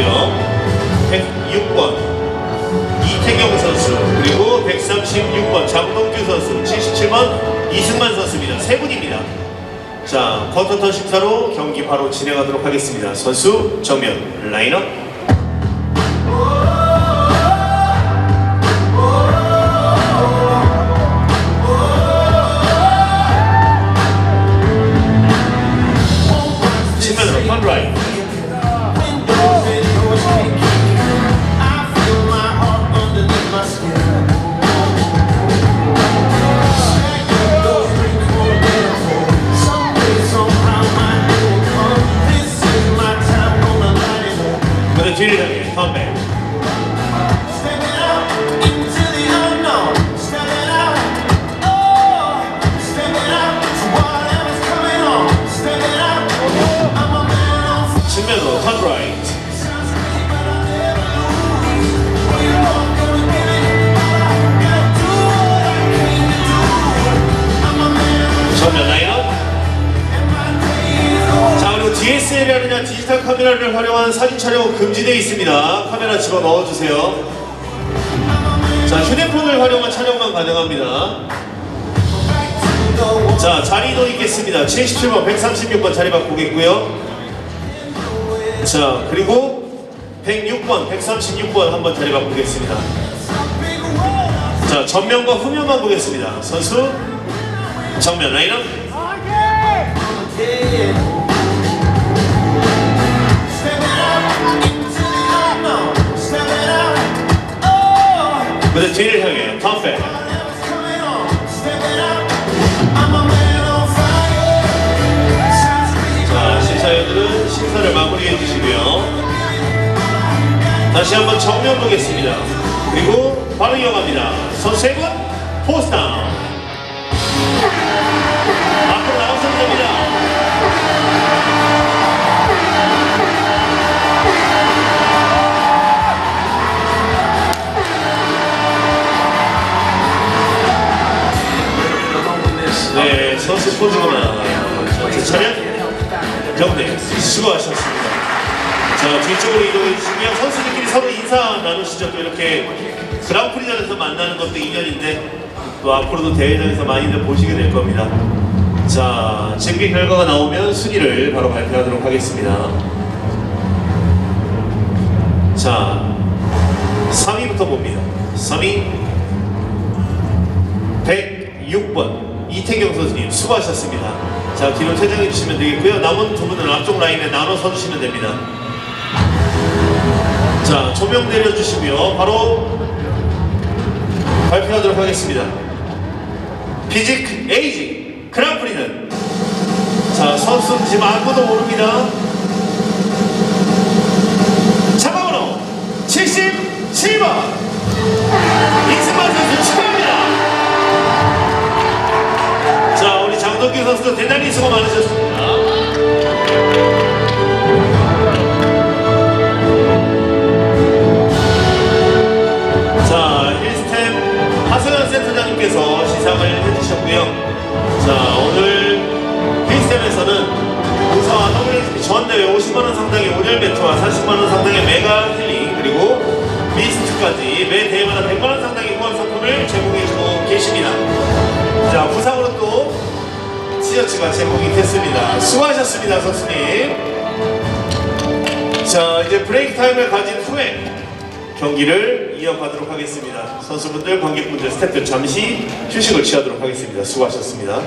선수고요. 106번 이태경 선수 그리고 136번 장동규 선수 77번 이승만 선수입니다. 세 분입니다. 자, 쿼터턴 14로 경기 바로 진행하도록 하겠습니다. 선수 정면 라인업 그리고 뒤를 향해 턴 DSLR이나 디지털 카메라를 활용한 사진 촬영은 금지되어 있습니다. 카메라 집어 넣어주세요. 자 휴대폰을 활용한 촬영만 가능합니다. 자 자리 이동 있겠습니다. 77번, 136번 자리 바꾸겠고요. 자 그리고 106번, 136번 한번 자리 바꾸겠습니다. 자 전면과 후면만 보겠습니다. 선수 정면 라인업. 무대 뒤를 향해 턴백. 자, 심사위원들은 심사를 마무리해 주시고요. 다시 한번 정면 보겠습니다. 그리고 바로 이어갑니다. 분, 포스타운. 네, 선수 포즈구나. 제 차례? 경대 수고하셨습니다. 자, 뒤쪽으로 이동해 주시면 선수들끼리 서로 인사 나누시죠. 또 이렇게 그랑프리전에서 만나는 것도 인연인데 또 앞으로도 대회장에서 많이들 보시게 될 겁니다. 자, 집계 결과가 나오면 순위를 바로 발표하도록 하겠습니다. 자, 3위부터 봅니다. 3위 106번 이태경 선수님 수고하셨습니다. 자 뒤로 퇴장해 주시면 되겠고요. 남은 두 분은 앞쪽 라인에 나눠 서 주시면 됩니다. 자 조명 내려주시고요. 바로 발표하도록 하겠습니다. 피직 에이지 그랑프리는 자 선수 지금 아무도 모릅니다. 선수도 대단히 수고 많으셨습니다. 자, 힐스템 하승현 센터장님께서 시상을 해주셨고요. 자, 오늘 힐스템에서는 우선 WSP 전대회 50만원 상당의 온열 매트와 40만원 상당의 메가 힐링 그리고 미스트까지 매 대회마다 100만원 상당의 후원 상품을 제공해주고 계십니다. 티셔츠가 제공이 됐습니다. 수고하셨습니다, 선수님. 자, 이제 브레이크 타임을 가진 후에 경기를 이어가도록 하겠습니다. 선수분들, 관객분들, 스태프들 잠시 휴식을 취하도록 하겠습니다. 수고하셨습니다.